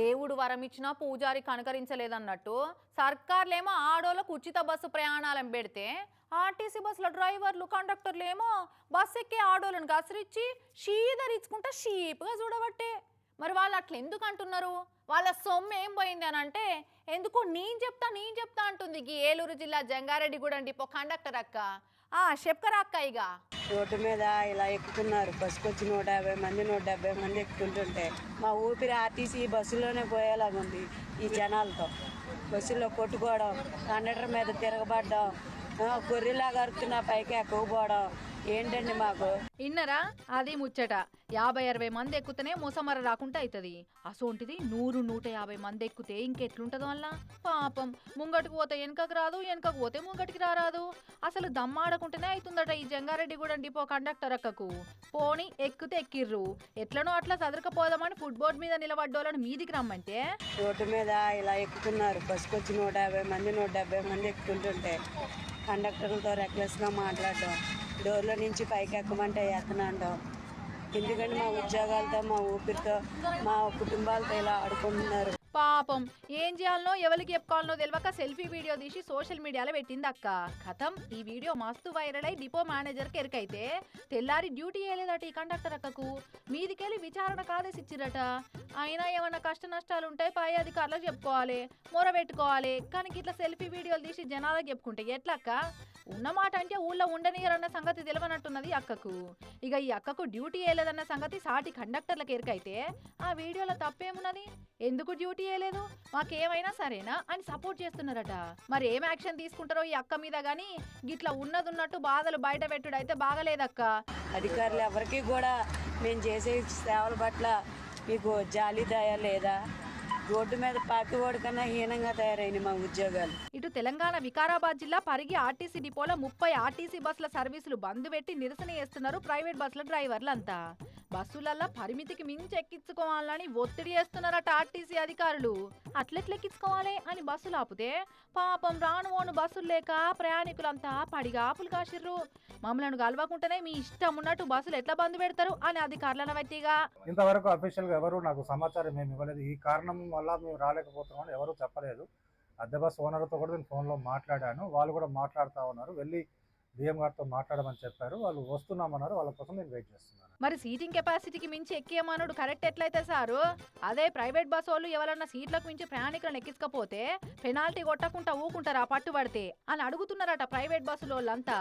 దేవుడు వరం ఇచ్చినా పూజారి కనకరించలేదన్నట్టు. సర్కార్లేమో ఆడోళ్ళకు ఉచిత బస్సు ప్రయాణాలను పెడితే ఆర్టీసీ బస్సుల డ్రైవర్లు కండక్టర్లు ఏమో బస్సు ఎక్కే ఆడోళ్ళను గసిరిచ్చి షీదరించుకుంటా షీప్గా చూడబట్టే. మరి వాళ్ళు అట్లా ఎందుకు అంటున్నారు? వాళ్ళ సొమ్ము ఏం పోయింది అని అంటే ఎందుకు నేను చెప్తా నేను చెప్తా అంటుంది. ఈ ఏలూరు జిల్లా జంగారెడ్డిగూడెం డిపో కండక్టర్ అక్క. ఆ చెప్పరా అక్క ఇక రోడ్డు మీద ఇలా ఎక్కుతున్నారు. బస్సుకు వచ్చి నూట యాభై మంది నూట డెబ్బై మంది ఎక్కుతుంటుంటే మా ఊపిరి ఆర్టీసీ బస్సులోనే పోయేలాగా ఉంది ఈ జనాలతో. బస్సులో కొట్టుకోవడం కండక్టర్ మీద తిరగబడడం గొర్రెలాగా అరుతున్న పైకి ఎక్కకపోవడం ఏంటండి మాకు? ఇన్నరా? అది ముచ్చట. యాభై అరవై మంది ఎక్కుతేనే ముసమర రాకుండా అవుతుంది అసోంటిది నూరు నూట యాభై మంది ఎక్కితే ఇంకెట్లుంటదో వల్ల పాపం. ముంగటికి పోతే వెనకకు రాదు వెనకకు పోతే ముంగటికి రారాదు. అసలు దమ్మాడకుంటేనే అవుతుందట ఈ జంగారెడ్డిగూడెం డిపో కండక్టర్ అక్కకు. పోని ఎక్కితే ఎక్కిర్రు. ఎట్లనో అట్లా చదరకపోదామని ఫుట్బోర్డ్ మీద నిలబడ్డోళ్ళని మీదికి రమ్మంటే? రోడ్డు మీద ఇలా ఎక్కుతున్నారు. బస్సుకు వచ్చి నూట యాభై మంది నూట డెబ్బై మంది ఎక్కుతుంటుంటే. కండక్టర్లతో రెక్లెస్గా మాట్లాడడం. డోర్లో నుంచి పైకి ఎక్కమంటే ఎత్తనంటాం ఎందుకంటే మా ఉద్యోగాలతో మా ఊపిరితో మా కుటుంబాలతో ఇలా ఆడుకుంటున్నారు. పాపం. ఏం చేయాలనో ఎవరికి చెప్పుకోవాలనో తెలియక సెల్ఫీ వీడియో తీసి సోషల్ మీడియాలో పెట్టింది అక్క. కథం ఈ వీడియో మస్తు వైరల్ అయి డిపో మేనేజర్కి ఎరికైతే తెల్లారి డ్యూటీ వేయలేదట ఈ కండక్టర్ అక్కకు. మీదికెళ్ళి విచారణ ఆదేశిచ్చిరట అయినా ఏమన్నా కష్ట నష్టాలు ఉంటే పై అధికారులకు చెప్పుకోవాలి మొరబెట్టుకోవాలి. కానీ ఇట్లా సెల్ఫీ వీడియోలు తీసి జనాలకు చెప్పుకుంటే ఎట్లక్క? ఉన్నమాట అంటే ఊళ్ళో ఉండనీయరన్న సంగతి తెలియనట్టున్నది అక్కకు. ఇక ఈ అక్కకు డ్యూటీ వేయలేదన్న సంగతి సాటి కండక్టర్లకు ఎరికైతే ఆ వీడియోలో తప్పేమున్నది? ఎందుకు డ్యూటీ వేయలేదు మాకేమైనా సరేనా? అని సపోర్ట్ చేస్తున్నారట. మరి ఏం యాక్షన్ తీసుకుంటారో ఈ అక్క మీద గానీ? గిట్లా ఉన్నది ఉన్నట్టు బాధలు బయట పెట్టుడు అయితే బాగలేదక్క. అధికారులు ఎవరికి కూడా మేము చేసే సేవల పట్ల మీకు జాలి దయ లేదా? రోడ్డు మీద పాకివాడి కన్నా హీనంగా తయారైన మా ఉద్యోగాలు. ఇటు తెలంగాణ వికారాబాద్ జిల్లా పరిగి ఆర్టీసీ డిపోలో ముప్పై ఆర్టీసీ బస్సుల సర్వీసులు బంద్ పెట్టి నిరసన చేస్తున్నారు ప్రైవేట్ బస్సుల డ్రైవర్లంతా. బస్సులల్లో పరిమితికి మించి ఎక్కించుకోవాలని ఒత్తిడి చేస్తున్నారట ఆర్టీసీ అధికారులు. అట్లెట్లు ఎక్కించుకోవాలి అని బస్సులు ఆపితే పాపం రాను ఓను బస్సులు లేక ప్రయాణికులంతా పడిగాపులు కాసిర్రు. మమ్మల్ని కలవకుండానే మీ ఇష్టం ఉన్నట్టు బస్సులు ఎట్లా బంద్ పెడతారు అని అధికారులను బట్టిగా ఇంతవరకు అఫీషియల్గా ఎవరు నాకు సమాచారం ఏమి ఇవ్వలేదు. ఈ కారణం వల్ల మేము రాలేకపోతున్నాం ఎవరూ చెప్పలేదు. అద్దె బస్ ఓనర్తో కూడా నేను ఫోన్లో మాట్లాడాను. వాళ్ళు కూడా మాట్లాడుతూ ఉన్నారు. వెళ్ళి డిఎం గారితో మాట్లాడమని చెప్పారు. వాళ్ళు వస్తున్నామన్నారు. వాళ్ళ కోసం నేను వెయిట్ చేస్తున్నాను. మరి సీటింగ్ కెపాసిటీకి మించి ఎక్కేయమన్నాడు కరెక్ట్ ఎట్లయితే సారు? అదే ప్రైవేట్ బస్ వాళ్ళు ఎవరన్నా సీట్లకు మించి ప్రయాణికులను ఎక్కించకపోతే పెనాల్టీ కొట్టకుండా ఊకుంటారా పట్టుబడితే అని అడుగుతున్నారట ప్రైవేట్ బస్సులో వాళ్ళంతా